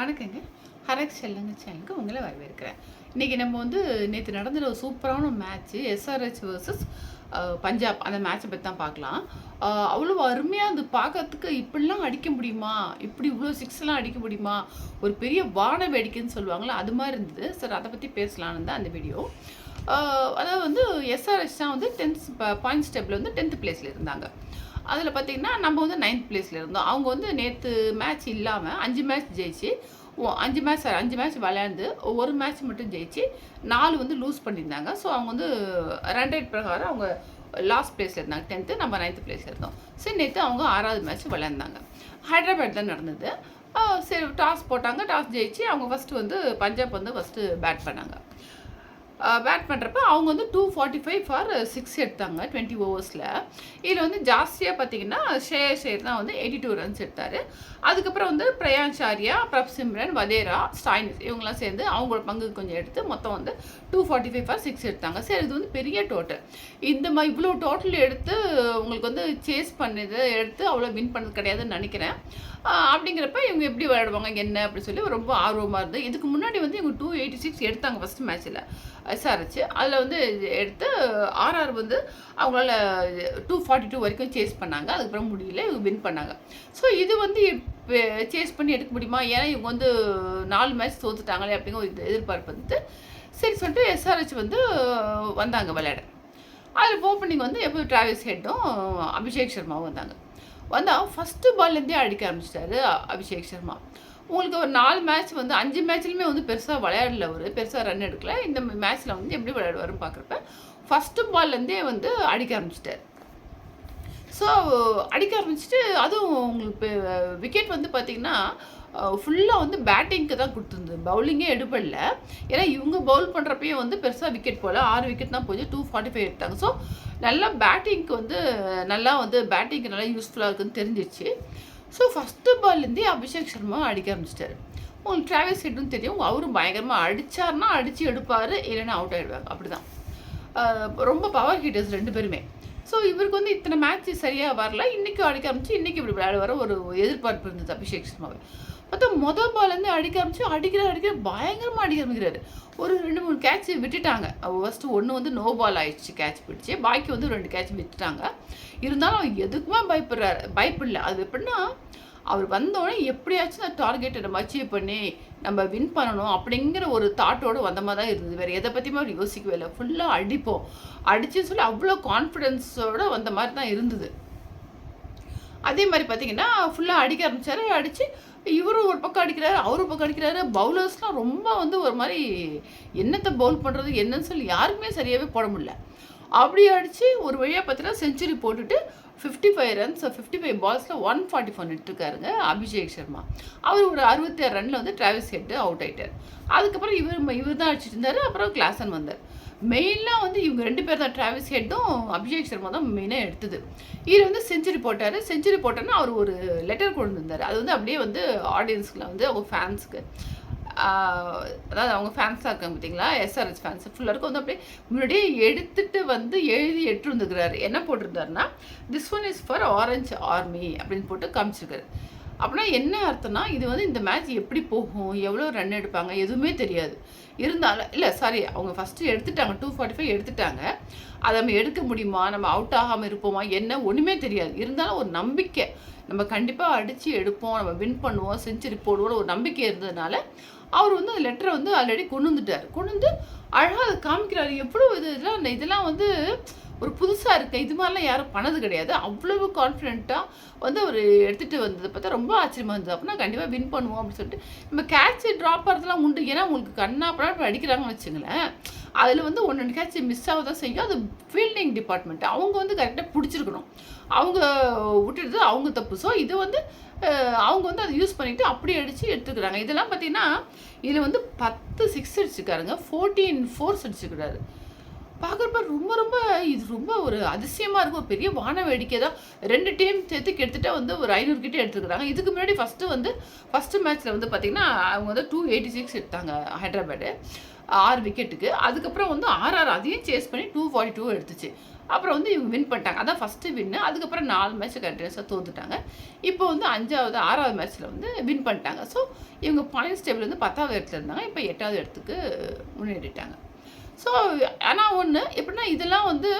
வணக்கங்க. ஹரக் செல்லுங்க சேனலுக்கு உங்களை வரவேற்கிறேன். இன்றைக்கி நம்ம வந்து நேற்று நடந்த ஒரு சூப்பரான மேட்ச்சு எஸ்ஆர்ஹெச் வர்சஸ் பஞ்சாப். அந்த மேட்ச்சை பற்றி தான் பார்க்கலாம். அவ்வளோ அருமையாக அது பார்க்கறதுக்கு இப்படிலாம் அடிக்க முடியுமா? இப்படி இவ்வளோ சிக்ஸ்லாம் அடிக்க முடியுமா? ஒரு பெரிய வான வேடிக்கைன்னு சொல்லுவாங்களே அது மாதிரி இருந்தது. சார் அதை பற்றி பேசலான்னு தான் அந்த வீடியோ அதாவது வந்து எஸ்ஆர்எஸ் தான் வந்து டென்த் பாயிண்ட்ஸ் டேபிள் வந்து டென்த் பிளேஸில் இருந்தாங்க. அதில் பார்த்தீங்கன்னா நம்ம வந்து நைன்த் பிளேஸில் இருந்தோம். அவங்க வந்து நேற்று மேட்ச் இல்லாமல் அஞ்சு மேட்ச் ஜெயிச்சு அஞ்சு மேட்ச் சார் அஞ்சு மேட்ச் விளையாண்டு ஒரு மேட்ச் மட்டும் ஜெயிச்சு நாலு வந்து லூஸ் பண்ணியிருந்தாங்க. ஸோ அவங்க வந்து ரன் ரேட் பிரகாரம் அவங்க லாஸ்ட் பிளேஸில் இருந்தாங்க. டென்த்து நம்ம நைன்த் பிளேஸில் இருந்தோம். சரி நேற்று அவங்க ஆறாவது மேட்ச் விளையாண்டாங்க. ஹைதராபாத் தான் நடந்தது. சரி டாஸ் போட்டாங்க. டாஸ் ஜெயிச்சு அவங்க ஃபஸ்ட்டு வந்து பஞ்சாப் வந்து ஃபஸ்ட்டு பேட் பண்ணாங்க. பேட் பண்ணுறப்ப அவங்க வந்து two forty five for six எடுத்தாங்க டுவெண்ட்டி ஓவர்ஸில் இதில் வந்து ஜாஸ்தியாக பார்த்தீங்கன்னா ஷேர் ஷேர் தான் வந்து எயிட்டி டூ ரன்ஸ் எடுத்தார். அதுக்கப்புறம் வந்து பிரயான்ஷ் பிரப் சிம்ரன் வதேரா ஸ்டாயினிஸ் இவங்கெல்லாம் சேர்ந்து அவங்களோட பங்கு கொஞ்சம் எடுத்து மொத்தம் வந்து two forty five for six எடுத்தாங்க. சரி இது வந்து பெரிய டோட்டல் இந்த மாதிரி இவ்வளோ டோட்டல் எடுத்து உங்களுக்கு வந்து சேஸ் பண்ணது எடுத்து அவ்வளோ வின் பண்ணது கிடையாதுன்னு நினைக்கிறேன். அப்படிங்கிறப்ப இவங்க எப்படி விளையாடுவாங்க என்ன அப்படி சொல்லி ரொம்ப ஆர்வமாக இருந்தது இதுக்கு முன்னாடி வந்து இவங்க டூ எயிட்டி சிக்ஸ் எடுத்தாங்க ஃபஸ்ட் மேட்ச்சில் விசாரிச்சு. அதில் வந்து எடுத்து ஆர்ஆர் வந்து அவங்களால டூ ஃபார்ட்டி டூ வரைக்கும் சேஸ் பண்ணாங்க. அதுக்கப்புறம் முடியல இவங்க வின் பண்ணாங்க. ஸோ இது வந்து சேஸ் பண்ணி எடுக்க முடியுமா? ஏன்னா இவங்க வந்து நாலு மேட்ச் தோத்துட்டாங்களே அப்படிங்கிற ஒரு எதிர்பார்ப்பு வந்துட்டு. சரி சொல்லிட்டு எஸ்ஆர்ஹெச் வந்து வந்தாங்க விளையாட. அதில் ஓப்பனிங் வந்து எப்போ டிராவல்ஸ் ஹெட்டும் அபிஷேக் சர்மாவும் வந்தாங்க. வந்தால் ஃபஸ்ட்டு பால்லேருந்தே அடிக்க ஆரம்பிச்சிட்டாரு அபிஷேக் சர்மா. உங்களுக்கு ஒரு நாலு மேட்ச் வந்து அஞ்சு மேட்ச்லையுமே வந்து பெருசாக விளையாடல அவர் பெருசாக ரன் எடுக்கல. இந்த மேட்ச்சில் வந்து எப்படி விளையாடுவாருன்னு பார்க்குறப்ப ஃபஸ்ட்டு பால்லேருந்தே வந்து அடிக்க ஆரம்பிச்சிட்டார். ஸோ அடிக்க ஆரம்பிச்சிட்டு அதுவும் உங்களுக்கு விக்கெட் வந்து பார்த்திங்கன்னா ஃபுல்லாக வந்து பேட்டிங்க்கு தான் கொடுத்துருந்தது. பவுலிங்கே எடுப்படல ஏன்னா இவங்க பவுல் பண்ணுறப்பயே வந்து பெருசாக விக்கெட் போகல ஆறு விக்கெட் தான் போச்சு. டூ ஃபார்ட்டி ஃபைவ் எடுத்தாங்க. ஸோ நல்லா பேட்டிங்க்கு வந்து நல்லா வந்து பேட்டிங்க்கு நல்லா யூஸ்ஃபுல்லாக இருக்குதுன்னு தெரிஞ்சிச்சு ஸோ ஃபஸ்ட்டு பால்லேருந்தே அபிஷேக் சர்மா அடிக்க ஆரம்பிச்சிட்டாரு. உங்களுக்கு டிராவல்ஸ் ஹெட்டும் தெரியும். அவரும் பயங்கரமாக அடித்தார்னா அடித்து எடுப்பார். இல்லைன்னா அவுட் ஆகிடுவாங்க அப்படி தான் ரொம்ப பவர் ஹீட்டர்ஸ் ரெண்டு பேருமே. ஸோ இவருக்கு வந்து இத்தனை மேட்ச் சரியாக வரல. இன்றைக்கும் அடிக்க ஆரம்பிச்சு இன்றைக்கி இப்படி விளையாட வர ஒரு எதிர்பார்ப்பு இருந்தது அபிஷேக் சர்மாவை. மொத்தம் மொதல் பால்லேருந்து அடிக்க ஆரம்பிச்சு அடிக்கிற அடிக்கிற பயங்கரமாக அடிக்க ஆரம்பிக்கிறாரு. ஒரு ரெண்டு மூணு கேட்ச் விட்டுட்டாங்க. ஃபஸ்ட்டு ஒன்று வந்து நோ பால் ஆயிடுச்சு கேட்ச் பிடிச்சி. பாக்கி வந்து ரெண்டு கேட்ச் விட்டுட்டாங்க. இருந்தாலும் அவர் எதுக்குமே பயப்படுறாரு. பயப்படல. அது எப்படின்னா அவர் வந்தோடனே எப்படியாச்சும் அந்த டார்கெட்டை நம்ம அச்சீவ் பண்ணி நம்ம வின் பண்ணணும் அப்படிங்கிற ஒரு தாட்டோடு வந்த மாதிரி தான் இருந்தது. வேறு எதை பற்றியுமே அவர் யோசிக்கவே இல்லை. ஃபுல்லாக அடிப்போம். அடிச்சுன்னு சொல்லி அவ்வளோ கான்ஃபிடென்ஸோடு வந்த மாதிரி தான் இருந்தது. அதே மாதிரி பார்த்தீங்கன்னா ஃபுல்லாக அடிக்க ஆரம்பிச்சாரு. அடித்து இவரும் ஒரு பக்கம் அடிக்கிறாரு அவரும் பக்கம் அடிக்கிறாரு. பவுலர்ஸ்லாம் ரொம்ப வந்து ஒரு மாதிரி என்னத்தை பவுல் பண்ணுறது என்னன்னு சொல்லி யாருக்குமே சரியாகவே போட முடியல. அப்படி அடித்து ஒரு வழியாக பார்த்தீங்கன்னா செஞ்சுரி போட்டுட்டு fifty five runs fifty five பால்ஸில் one forty four நிட்டுருக்காருங்க அபிஷேக் சர்மா. அவர் ஒரு அறுபத்தி ஆறு ரனில் வந்து டிராவிஸ் ஹெட்டு அவுட் ஆயிட்டார். அதுக்கப்புறம் இவர் இவர் தான் அடிச்சிட்டு இருந்தார். அப்புறம் கிளாசன் வந்தார். மெயினாக வந்து இவங்க ரெண்டு பேர் தான் டிராவிஸ் ஹெட்டும் அபிஷேக் சர்மா தான் மெயினாக எடுத்தது. இவர் வந்து செஞ்சுரி போட்டார். செஞ்சுரி போட்டோன்னா அவர் ஒரு லெட்டர் கொண்டு வந்தார். அது வந்து அப்படியே வந்து ஆடியன்ஸ்க்குள்ள வந்து அவங்க ஃபேன்ஸுக்கு அதாவது அவங்க ஃபேன்ஸாக இருக்காங்க பார்த்தீங்களா? எஸ்ஆர்எஸ் ஃபேன்ஸ் ஃபுல்லாக இருக்கும். வந்து அப்படியே முன்னாடியே எடுத்துட்டு வந்து எழுதி எட்டு வந்துக்கிறாரு. என்ன போட்டிருந்தாருன்னா this one is for orange army அப்படின்னு போட்டு காமிச்சிருக்காரு. அப்படின்னா என்ன அர்த்தம்னா இது வந்து இந்த மேட்ச் எப்படி போகும் எவ்வளோ ரன் எடுப்பாங்க எதுவுமே தெரியாது. இருந்தாலும் இல்லை சாரி அவங்க ஃபஸ்ட்டு எடுத்துட்டாங்க டூ ஃபார்ட்டி ஃபைவ் எடுத்துட்டாங்க. அதை நம்ம எடுக்க முடியுமா? நம்ம அவுட் ஆகாமல் இருப்போமா? என்ன? ஒன்றுமே தெரியாது. இருந்தாலும் ஒரு நம்பிக்கை. நம்ம கண்டிப்பாக அடித்து எடுப்போம் நம்ம வின் பண்ணுவோம் செஞ்சுரி போடுவோம் ஒரு நம்பிக்கை இருந்ததுனால அவர் வந்து அந்த லெட்டரை வந்து ஆல்ரெடி கொண்டு வந்துட்டார். கொண்டு வந்து அழகாக அதை காமிக்கிறார். எவ்வளோ இது இதெல்லாம் இதெல்லாம் வந்து ஒரு புதுசாக இருக்குது இது மாதிரிலாம் யாரும் பண்ணது கிடையாது. அவ்வளவு கான்ஃபிடென்ட்டாக வந்து அவர் எடுத்துகிட்டு வந்ததை பார்த்தா ரொம்ப ஆச்சரியமாக இருந்தது. அப்படின்னா கண்டிப்பாக வின் பண்ணுவோம் அப்படின்னு சொல்லிட்டு நம்ம கேட்ச் ட்ராப் ஆகிறதுலாம் உண்டு. ஏன்னா உங்களுக்கு கண்ணா படம் அடிக்கிறாங்கன்னு வச்சுங்களேன் அதில் வந்து ஒன்று ரெண்டு கேட்ச் மிஸ் ஆக தான் செய்யும். அது ஃபீல்டிங் டிபார்ட்மெண்ட் அவங்க வந்து கரெக்டாக பிடிச்சிருக்கணும். அவங்க விட்டுடுது அவங்க தப்பு. ஸோ இது வந்து அவங்க வந்து அதை யூஸ் பண்ணிட்டு அப்படியே அடித்து எடுத்துக்கிறாங்க. இதெல்லாம் பார்த்தீங்கன்னா இதில் வந்து பத்து சிக்ஸ் அடிச்சுக்காருங்க ஃபோர்டீன் ஃபோர்ஸ் அடிச்சுக்கிறாரு பார்க்குறப்ப ரொம்ப ரொம்ப இது ரொம்ப ஒரு அதிசயமாக இருக்கும். பெரிய வான வேடிக்கை தான். ரெண்டு டீம் சேர்த்து கிட்டத்தட்ட வந்து ஒரு ஐநூறு கிட்டே எடுத்துக்கிறாங்க இதுக்கு முன்னாடி ஃபஸ்ட்டு வந்து ஃபஸ்ட்டு மேட்ச்சில் வந்து பார்த்திங்கன்னா அவங்க வந்து டூ எயிட்டி சிக்ஸ் எடுத்தாங்க ஹைதராபாடு ஆறு விக்கெட்டுக்கு அதுக்கப்புறம் வந்து ஆர்ஆர் அதையும் சேஸ் பண்ணி டூ ஃபார்ட்டி டூ எடுத்துச்சு. அப்புறம் வந்து இவங்க வின் பண்ணிட்டாங்க. அதான் ஃபஸ்ட்டு வின்னு அதுக்கப்புறம் நாலு மேட்ச் கண்டினியூஸாக தோத்துட்டாங்க. இப்போ வந்து அஞ்சாவது ஆறாவது மேட்ச்சில் வந்து வின் பண்ணிட்டாங்க. ஸோ இவங்க பாயிண்ட்ஸ் டேபிள் வந்து பத்தாவது இடத்துல இருந்தாங்க. இப்போ எட்டாவது இடத்துக்கு முன்னேறிட்டாங்க. ஸோ ஆனால் ஒன்று எப்படின்னா இதெல்லாம் வந்து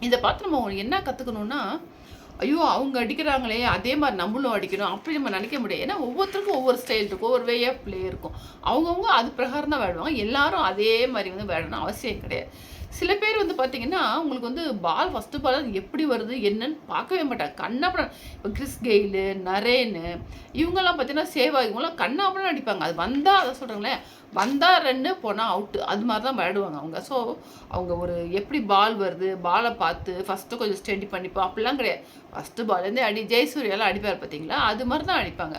இதை பார்த்து நம்ம என்ன கற்றுக்கணுன்னா ஐயோ அவங்க அடிக்கிறாங்களே அதே மாதிரி நம்மளும் அடிக்கணும். அப்படி நம்ம நினைக்க முடியாது. ஏன்னா ஒவ்வொருத்தருக்கும் ஒவ்வொரு ஸ்டைல் இருக்கும். ஒவ்வொரு வே ஆஃப் பிளே இருக்கும். அவங்கவுங்க அது பிரகாரம் தான் விளையாடுவாங்க. எல்லாரும் அதே மாதிரி வந்து விளையாடணும் அவசியம் கிடையாது. சில பேர் வந்து பார்த்தீங்கன்னா உங்களுக்கு வந்து பால் ஃபஸ்ட்டு பால் எப்படி வருது என்னன்னு பார்க்கவே மாட்டாங்க. கண்ணாப்படம் இப்போ கிறிஸ் கெயிலு நரேனு இவங்கெல்லாம் பார்த்தீங்கன்னா சேவா இவங்கெல்லாம் கண்ணாப்படம் அடிப்பாங்க. அது வந்தால் அதை சொல்கிறாங்களே வந்தால் ரெண்டு போனால் அவுட்டு அது மாதிரி தான் விளையாடுவாங்க அவங்க. ஸோ அவங்க ஒரு எப்படி பால் வருது பாலை பார்த்து ஃபஸ்ட்டு கொஞ்சம் ஸ்டடி பண்ணிப்போம் அப்படிலாம் கிடையாது. ஃபஸ்ட்டு பால்லேருந்து அடி ஜெயசூர்யாலாம் அடிப்பார் பார்த்தீங்களா அது மாதிரி தான் அடிப்பாங்க.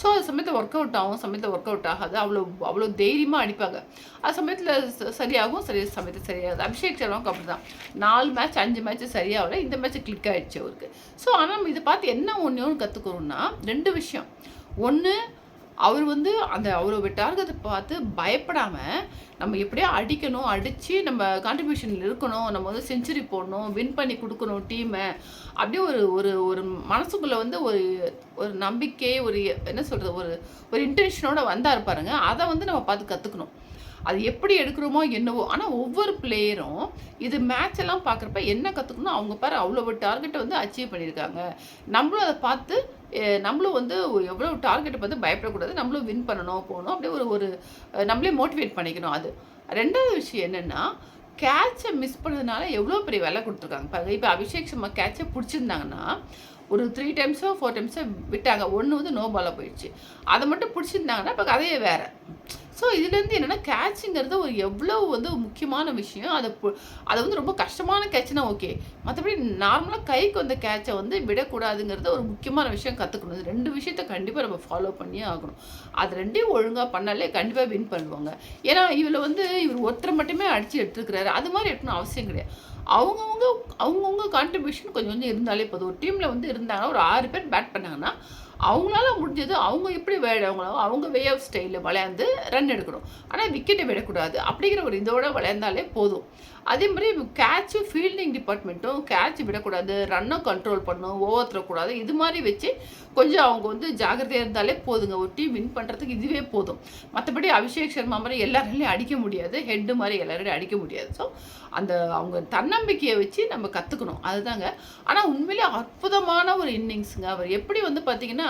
ஸோ அது சமயத்தில் ஒர்க் அவுட் ஆகும் சமயத்தில் ஒர்க் அவுட் ஆகாது. அவ்வளோ அவ்வளோ தைரியமாக அடிப்பாங்க. அது சமயத்தில் சரியாகும் சரி சமயத்தில் சரியாகுது. அபிஷேக் சர்மாவுக்கு அப்படி தான் நாலு மேட்ச் அஞ்சு மேட்ச் சரியாகல இந்த மேட்ச் கிளிக் ஆகிடுச்சு அவருக்கு. ஸோ ஆனால் நம்ம இதை பார்த்து என்ன ஒன்று ஒன்று கற்றுக்கணும்னா ரெண்டு விஷயம். ஒன்று அவர் வந்து அந்த அவரோட டார்கெட்டை பார்த்து பயப்படாமல் நம்ம எப்படியோ அடிக்கணும் அடித்து நம்ம கான்ட்ரிபியூஷனில் இருக்கணும் நம்ம வந்து செஞ்சுரி போடணும் வின் பண்ணி கொடுக்கணும் டீமை அப்படியே ஒரு ஒரு ஒரு மனசுக்குள்ளே வந்து ஒரு ஒரு நம்பிக்கை ஒரு என்ன சொல்கிறது ஒரு ஒரு இன்டென்ஷனோட வந்தா பாருங்க. அதை வந்து நம்ம பார்த்து கற்றுக்கணும் அது எப்படி எடுக்கிறோமோ என்னவோ. ஆனால் ஒவ்வொரு பிளேயரும் இது மேட்ச் எல்லாம் பார்க்குறப்ப என்ன கற்றுக்கணும் அவங்க பாரு அவ்வளோ டார்கெட்டை வந்து அச்சீவ் பண்ணியிருக்காங்க. நம்மளும் அதை பார்த்து நம்மளும் வந்து எவ்வளோ டார்கெட்டை பார்த்து பயப்படக்கூடாது. நம்மளும் வின் பண்ணணும் போகணும். அப்படியே ஒரு ஒரு நம்மளே மோட்டிவேட் பண்ணிக்கணும் அது. ரெண்டாவது விஷயம் என்னென்னா கேட்சை மிஸ் பண்ணதுனால எவ்வளோ பெரிய விலை கொடுத்துருக்காங்க. இப்போ அபிஷேக் சர்மா கேட்சை பிடிச்சிருந்தாங்கன்னா ஒரு த்ரீ டைம்ஸோ ஃபோர் டைம்ஸோ விட்டாங்க. ஒன்று வந்து நோ பாலாக போயிடுச்சு. அதை மட்டும் பிடிச்சிருந்தாங்கன்னா இப்போ கதையே வேறு. ஸோ இதுலேருந்து என்னென்னா கேட்சுங்கிறது ஒரு எவ்வளோ வந்து முக்கியமான விஷயம். அதை அதை வந்து ரொம்ப கஷ்டமான கேட்ச்னா ஓகே மற்றபடி நார்மலாக கைக்கு வந்த கேட்சை வந்து விடக்கூடாதுங்கிறத ஒரு முக்கியமான விஷயம் கற்றுக்கணும் ரெண்டு விஷயத்த கண்டிப்பாக நம்ம ஃபாலோ பண்ணியே ஆகணும். அது ரெண்டையும் ஒழுங்காக பண்ணாலே கண்டிப்பாக வின் பண்ணுவாங்க. ஏன்னா இதில் வந்து இவர் ஒருத்தரை மட்டுமே அடித்து எடுத்துருக்கிறாரு. அது மாதிரி எடுக்கணும் அவசியம் கிடையாது. அவங்கவுங்க அவங்கவுங்க கான்ட்ரிபியூஷன் கொஞ்சம் கொஞ்சம் இருந்தாலே போதும். ஒரு டீமில் வந்து இருந்தாங்கன்னா ஒரு ஆறு பேர் பேட் பண்ணாங்கன்னா அவங்களால முடிஞ்சது அவங்க எப்படி விளையாடுவாங்களோ அவங்க வே ஆஃப் ஸ்டைலில் விளையாண்டு ரன் எடுக்கணும். ஆனால் விக்கெட்டை விடக்கூடாது அப்படிங்கிற ஒரு இதோட விளையாண்டாலே போதும். அதே மாதிரி கேட்சும் ஃபீல்டிங் டிபார்ட்மெண்ட்டும் கேட்ச் விடக்கூடாது ரன்னும் கண்ட்ரோல் பண்ணணும் ஓவர்த்தரக்கூடாது இது மாதிரி வச்சு கொஞ்சம் அவங்க வந்து ஜாகிரதையாக இருந்தாலே போதுங்க. ஒரு டீம் வின் பண்ணுறதுக்கு இதுவே போதும். மற்றபடி அபிஷேக் சர்மா மாதிரி எல்லாராலையும் அடிக்க முடியாது. ஹெட்டு மாதிரி எல்லாரையும் அடிக்க முடியாது. ஸோ அந்த அவங்க தன்னம்பிக்கையை வச்சு நம்ம கற்றுக்கணும் அதுதாங்க. ஆனால் உண்மையிலே அற்புதமான ஒரு இன்னிங்ஸுங்க அவர் எப்படி வந்து பார்த்திங்கன்னா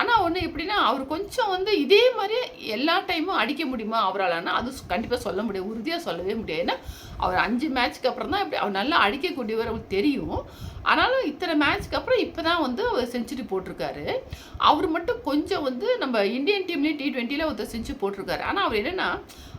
ஆனால் ஒன்று எப்படின்னா அவர் கொஞ்சம் வந்து இதே மாதிரி எல்லா டைமும் அடிக்க முடியுமா அவரால் அது கண்டிப்பாக சொல்ல முடியாது. உறுதியாக சொல்லவே முடியாது. ஏன்னா அவர் அஞ்சு மேட்ச்க்கு அப்புறம் தான் இப்படி அவர் நல்லா அடிக்கக்கூடியவர் அவருக்கு தெரியும். ஆனாலும் இத்தனை மேட்ச்க்கு அப்புறம் இப்போ தான் வந்து அவர் செஞ்சுரி போட்டிருக்காரு. அவர் மட்டும் கொஞ்சம் வந்து நம்ம இந்தியன் டீம்லேயும் டி ட்வெண்ட்டியில் ஒருத்தர் செஞ்சு போட்டிருக்காரு. ஆனால் அவர் என்னென்னா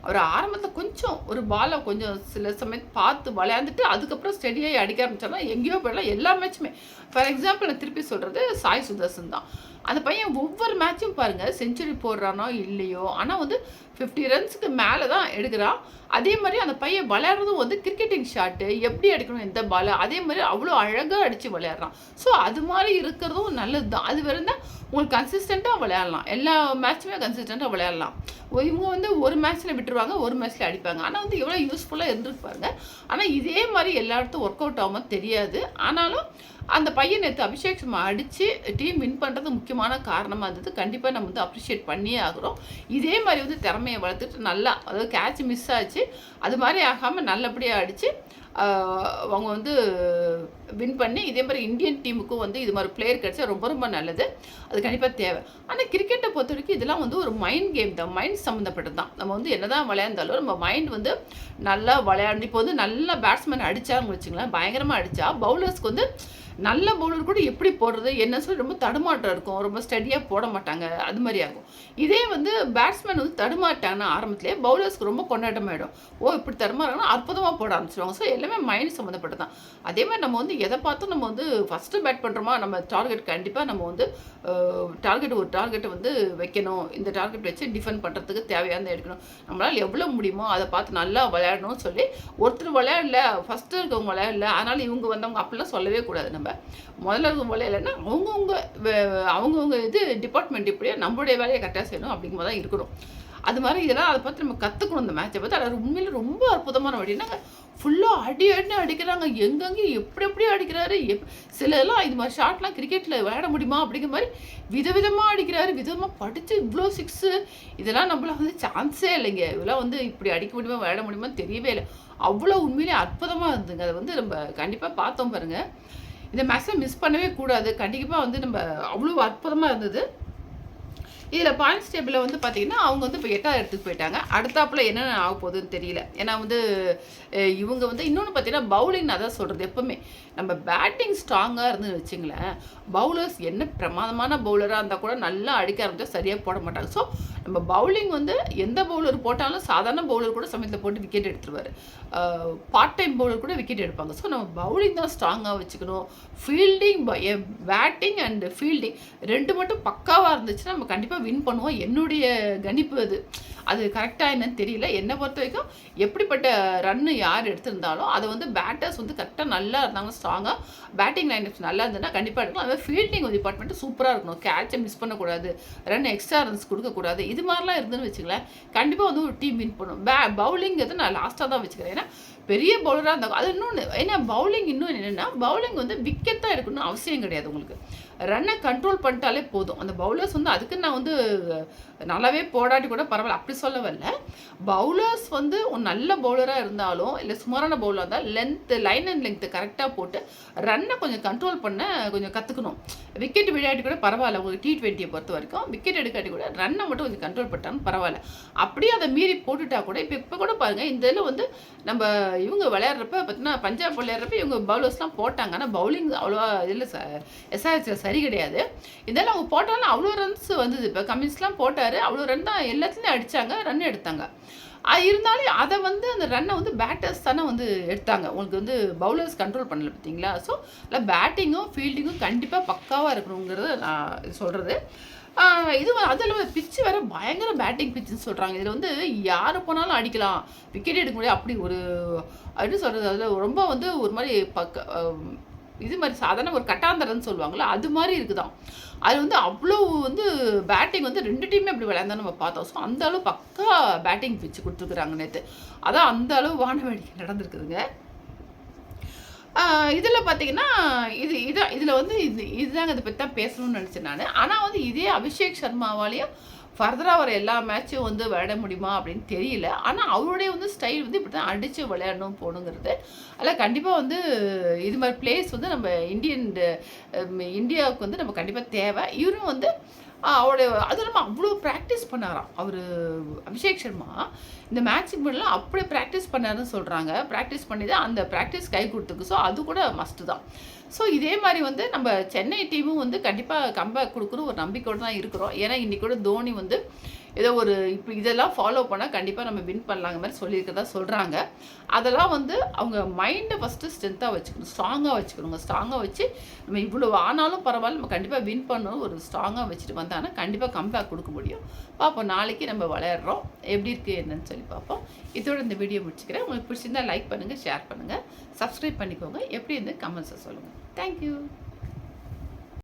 அவர் ஆரம்பத்தில் கொஞ்சம் ஒரு பாலை கொஞ்சம் சில சமயம் பார்த்து விளையாண்டுட்டு அதுக்கப்புறம் ஸ்டெடியாகி அடிக்க ஆரம்பிச்சாருன்னா எங்கேயோ போயிடலாம். எல்லா மேட்சுமே ஃபார் எக்ஸாம்பிள் நான் திருப்பி சொல்கிறது சாய் சுதர்சன் தான். அந்த பையன் ஒவ்வொரு மேட்சும் பாருங்கள் செஞ்சுரி போடுறானோ இல்லையோ ஆனால் வந்து ஃபிஃப்டி ரன்ஸுக்கு மேலே தான் எடுக்கிறான். அதே மாதிரி அந்த பையன் விளையாடுறதும் வந்து கிரிக்கெட்டிங் ஷாட்டு எப்படி எடுக்கணும் எந்த பால் அதே மாதிரி அவ்வளோ அழகாக அடித்து விளையாடுறான். ஸோ அது மாதிரி இருக்கிறதும் நல்லது தான் அது இருந்தால் உங்களுக்கு கன்சிஸ்டண்ட்டாக விளையாடலாம். எல்லா மேட்சுமே கன்சிஸ்டண்ட்டாக விளையாடலாம். இவங்க வந்து ஒரு மேட்ச்சில் விட்டுருவாங்க ஒரு மேட்ச்சில் அடிப்பாங்க. ஆனால் வந்து எவ்வளோ யூஸ்ஃபுல்லாக இருந்துருப்பாங்க ஆனால் இதே மாதிரி எல்லா இடத்தும் ஒர்க் அவுட் ஆகாமல் தெரியாது. ஆனாலும் அந்த பையன் நேற்று அபிஷேக் சர்மா அடித்து டீம் வின் பண்ணுறது முக்கியமான காரணமாக இருந்தது. கண்டிப்பாக நம்ம வந்து அப்ரிஷியேட் பண்ணியே ஆகிறோம் இதே மாதிரி வந்து திறமையை வளர்த்துட்டு நல்லா அதாவது கேட்ச் மிஸ் ஆச்சு. அது மாதிரி ஆகாமல் நல்லபடியாக அடித்து அவங்க வந்து வின் பண்ணி இதே மாதிரி இந்தியன் டீமுக்கும் வந்து இது மாதிரி பிளேயர் கிடச்சா ரொம்ப ரொம்ப நல்லது. அது கண்டிப்பாக தேவை. ஆனால் கிரிக்கெட்டை பொறுத்த வரைக்கும் இதெல்லாம் வந்து ஒரு மைண்ட் கேம் தான். மைண்ட் சம்மந்தப்பட்டது தான். நம்ம வந்து என்ன தான் விளையாண்டாலும் நம்ம மைண்ட் வந்து நல்லா விளையாண்டு இப்போ வந்து நல்லா பேட்ஸ்மேன் அடித்தாங்க வச்சுங்களேன் பயங்கரமாக அடித்தா பவுலர்ஸ்க்கு வந்து நல்ல பவுலர் கூட எப்படி போடுறது என்ன சொல்லி ரொம்ப தடுமாட்டம் இருக்கும். ரொம்ப ஸ்டடியாக போட மாட்டாங்க. அது மாதிரி ஆகும். இதே வந்து பேட்ஸ்மேன் வந்து தடுமாட்டாங்கன்னா ஆரம்பத்திலே பவுலர்ஸ்க்கு ரொம்ப கொண்டாட்டமாயிடும். ஓ இப்படி தடுமாறாங்கன்னா அற்புதமாக போட ஆரம்பிச்சிருவாங்க. ஸோ எல்லாமே மைண்ட் சம்மந்தப்பட்டது தான் அதே மாதிரி நம்ம வந்து எதை பார்த்தும் நம்ம வந்து ஃபஸ்ட்டு பேட் பண்ணுறோமா நம்ம டார்கெட் கண்டிப்பாக நம்ம வந்து டார்கெட் ஒரு டார்கெட்டை வந்து வைக்கணும். இந்த டார்கெட் வச்சு டிஃபெண்ட் பண்ணுறதுக்கு தேவையானதை எடுக்கணும். நம்மளால் எவ்வளோ முடியுமோ அதை பார்த்து நல்லா விளையாடணும்னு சொல்லி ஒருத்தர் விளையாடல ஃபஸ்ட்டு இருக்கவங்க விளையாடல அதனால் இவங்க வந்தவங்க அப்படிலாம் சொல்லவே கூடாது நம்ம. முதல்ல இருக்க விளையாடலைன்னா அவங்கவுங்க அவங்கவுங்க இது டிபார்ட்மெண்ட் இப்படியே நம்மளுடைய வேலையை கரெக்டாக செய்யணும் அப்படிங்கும் தான் இருக்கணும். அது மாதிரி இதெல்லாம் அதை பார்த்து நம்ம கற்றுக்கணும் இந்த மேட்சை பார்த்து. அது உண்மையில் ரொம்ப அற்புதமான வழி. ஃபுல்லாக அடி அடி அடிக்கிறாங்க. எங்கெங்கேயும் எப்படி எப்படி அடிக்கிறாரு? எப் சிலலாம் இது மாதிரி ஷாட்லாம் கிரிக்கெட்டில் விளையாட முடியுமா? அப்படிங்கிற மாதிரி விதவிதமாக அடிக்கிறாரு. விதமாக படித்து இவ்வளோ சிக்ஸு இதெல்லாம் நம்மளாம் வந்து சான்ஸே இல்லைங்க. இதெல்லாம் வந்து இப்படி அடிக்க முடியுமா விளையாட முடியுமான்னு தெரியவே இல்லை. அவ்வளோ உண்மையிலே அற்புதமாக இருந்துங்க. அதை வந்து நம்ம கண்டிப்பாக பார்த்தோம் பாருங்கள் இந்த மேட்ச்சை மிஸ் பண்ணவே கூடாது. கண்டிப்பாக வந்து நம்ம அவ்வளோ அற்புதமாக இருந்தது. இதில் பாயிண்ட்ஸ் டேபிளில் வந்து பார்த்தீங்கன்னா அவங்க வந்து இப்போ எட்டாவது இடத்துக்கு போயிட்டாங்க. அடுத்தாப்பில் என்னென்ன ஆக போகுதுன்னு தெரியல. ஏன்னா வந்து இவங்க வந்து இன்னொன்று பார்த்தீங்கன்னா பவுலிங் நான் தான் சொல்கிறது எப்பவுமே. நம்ம பேட்டிங் ஸ்ட்ராங்காக இருந்து வச்சுங்களேன் பவுலர்ஸ் என்ன பிரமாதமான பவுலராக இருந்தால் கூட நல்லா அடிக்க ஆரம்பித்தா சரியாக போட மாட்டாங்க. ஸோ நம்ம பவுலிங் வந்து எந்த பவுலர் போட்டாலும் சாதாரண பவுலர் கூட சமயத்தில் போட்டு விக்கெட் எடுத்துருவார். பார்ட் டைம் பவுலர் கூட விக்கெட் எடுப்பாங்க. ஸோ நம்ம பவுலிங் தான் ஸ்ட்ராங்காக வச்சுக்கணும். ஃபீல்டிங் பேட்டிங் அண்ட் ஃபீல்டிங் ரெண்டு மட்டும் பக்காவாக இருந்துச்சுன்னா நம்ம கண்டிப்பாக வின் பண்ணுவோம். என்னுடைய கணிப்பு அது. அது கரெக்டாக என்னன்னு தெரியல. என்னை பொறுத்த வரைக்கும் எப்படிப்பட்ட ரன்னு யார் எடுத்திருந்தாலும் அதை வந்து பேட்டர்ஸ் வந்து கரெக்டாக நல்லா இருந்தாங்க ஸ்ட்ராங்காக பேட்டிங் லைன் நல்லா இருந்ததுன்னா கண்டிப்பாக எடுக்கலாம். அதே ஃபீல்டிங் டிபார்ட்மெண்ட் சூப்பராக இருக்கணும். கேட்சை மிஸ் பண்ணக்கூடாது. ரன் எக்ஸ்ட்ரா ரன்ஸ் கொடுக்கக்கூடாது. இது மாதிரிலாம் இருந்துன்னு வச்சுங்களேன் கண்டிப்பாக வந்து ஒரு டீம் வின் பண்ணும். பே பவுலிங்கிறது நான் லாஸ்ட்டாக தான் வச்சுக்கிறேன். ஏன்னா பெரிய பவுலராக இருந்தால் அது இன்னொன்று ஏன்னா பவுலிங் இன்னும் என்னென்னா பவுலிங் வந்து விக்கெட் தான் எடுக்கணும்னு அவசியம் கிடையாது உங்களுக்கு. ரன்னை கண்ட்ரோல் பண்ணிட்டாலே போதும். அந்த பவுலர்ஸ் வந்து அதுக்கு நான் வந்து நல்லாவே போடாட்டி கூட பரவாயில்ல. அப்படி சொல்ல வரல. பவுலர்ஸ் வந்து ஒரு நல்ல பவுலராக இருந்தாலும் இல்லை சுமாரான பவுலராக இருந்தால் லென்த்து லைன் அண்ட் லென்த்து கரெக்டாக போட்டு ரன்னை கொஞ்சம் கண்ட்ரோல் பண்ண கொஞ்சம் கற்றுக்கணும் விக்கெட் விளையாட்டி கூட பரவாயில்ல. உங்களுக்கு டி ட்வெண்ட்டியை பொறுத்த வரைக்கும் விக்கெட் எடுக்காட்டி கூட ரன்னை மட்டும் கொஞ்சம் கண்ட்ரோல் பண்ணிட்டாலும் பரவாயில்ல. அப்படியே அதை மீறி போட்டுட்டா கூட இப்போ இப்போ கூட பாருங்கள் இந்த இதில் வந்து நம்ம இவங்க விளையாடுறப்ப பார்த்தீங்கன்னா பஞ்சாப் விளையாடுறப்ப இவங்க பவுலர்ஸ்லாம் போட்டாங்க. ஆனால் பவுலிங் அவ்வளோவா இதில் எஸ்ஆர்எஸ் சரி கிடையாது. இதெல்லாம் அவங்க போட்டாலும் அவ்வளோ ரன்ஸ் வந்தது. இப்போ கமின்ஸ்லாம் போட்டார். அவ்வளோ ரன் தான் எல்லாத்துலேயும் அடித்தாங்க ரன் எடுத்தாங்க. அது இருந்தாலும் அதை வந்து அந்த ரன்னை வந்து பேட்டர்ஸ் தானே வந்து எடுத்தாங்க. உங்களுக்கு வந்து பவுலர்ஸ் கண்ட்ரோல் பண்ணல பார்த்தீங்களா? ஸோ இல்லை பேட்டிங்கும் ஃபீல்டிங்கும் கண்டிப்பாக பக்காவாக இருக்கணுங்கிறத நான் சொல்கிறது இது அதில் பிச்சு வேறு பயங்கர பேட்டிங் பிச்சுன்னு சொல்கிறாங்க இதில் வந்து யார் போனாலும் அடிக்கலாம். விக்கெட் எடுக்க முடியாது. அப்படி ஒரு அப்படின்னு சொல்கிறது அதில் ரொம்ப வந்து ஒரு மாதிரி பக்க இது மாதிரி சாதாரண ஒரு கட்டாந்தரன்னு சொல்லுவாங்கள்ல அது மாதிரி இருக்குதான். அது வந்து அவ்வளோ வந்து பேட்டிங் வந்து ரெண்டு டீமே அப்படி விளையாண்டா நம்ம பார்த்தோம். ஸோ அந்த அளவு பக்கா பேட்டிங் பிச்சு கொடுத்துருக்குறாங்க நேற்று அதான் அந்த அளவு வானவேடிக்கை நடந்திருக்குதுங்க. இதில் பார்த்தீங்கன்னா இது இதான் இதில் வந்து இது இதுதாங்க இதை பற்றி தான் பேசணும்னு நினச்சேன் நான். ஆனால் வந்து இதே அபிஷேக் சர்மாவாலேயும் ஃபர்தராக வர எல்லா மேட்சும் வந்து விளையாட முடியுமா அப்படின்னு தெரியல. ஆனால் அவருடைய வந்து ஸ்டைல் வந்து இப்படி தான் அடித்து விளையாடணும் போகணுங்கிறது. அதில் கண்டிப்பாக வந்து இது மாதிரி பிளேஸ் வந்து நம்ம இந்தியன் இந்தியாவுக்கு வந்து நம்ம கண்டிப்பாக தேவை. இவரும் வந்து அவருடைய அது இல்லாமல் அவ்வளோ ப்ராக்டிஸ் பண்ணாராம். அவர் அபிஷேக் சர்மா இந்த மேக்ஸிக் பண்ணலாம் அப்படியே ப்ராக்டிஸ் பண்ணாருன்னு சொல்கிறாங்க ப்ராக்டிஸ் பண்ணி தான் அந்த ப்ராக்டிஸ் கை கொடுத்துருக்கு. ஸோ அது கூட மஸ்ட்டு தான். ஸோ இதே மாதிரி வந்து நம்ம சென்னை டீமும் வந்து கண்டிப்பாக கம்பேக் கொடுக்குற ஒரு நம்பிக்கையோடு தான் இருக்கிறோம். ஏன்னா இன்றைக்கூட தோனி வந்து ஏதோ ஒரு இப்போ இதெல்லாம் ஃபாலோ பண்ணால் கண்டிப்பாக நம்ம வின் பண்ணலாங்க மாதிரி சொல்லியிருக்கதா சொல்கிறாங்க அதெல்லாம் வந்து அவங்க மைண்டை ஃபஸ்ட்டு ஸ்ட்ரென்த்தாக வச்சுக்கணும் ஸ்ட்ராங்காக வச்சுக்கணுங்க ஸ்ட்ராங்காக வச்சு நம்ம இவ்வளோ ஆனாலும் பரவாயில்ல நம்ம கண்டிப்பாக வின் பண்ணணும் ஒரு ஸ்ட்ராங்காக வச்சுட்டு வந்தாங்கன்னா கண்டிப்பாக கம்பேக் கொடுக்க முடியும். பார்ப்போம் நாளைக்கு நம்ம விளையாடுறோம். எப்படி இருக்குது என்னன்னு சொல்லி பார்ப்போம் இதோட இந்த வீடியோ முடிச்சுக்கிறேன். உங்களுக்கு பிடிச்சிருந்தா லைக் பண்ணுங்கள் ஷேர் பண்ணுங்கள் சப்ஸ்கிரைப் பண்ணிக்கோங்க. எப்படி இருந்து கமெண்ட்ஸை சொல்லுங்கள் தேங்க்யூ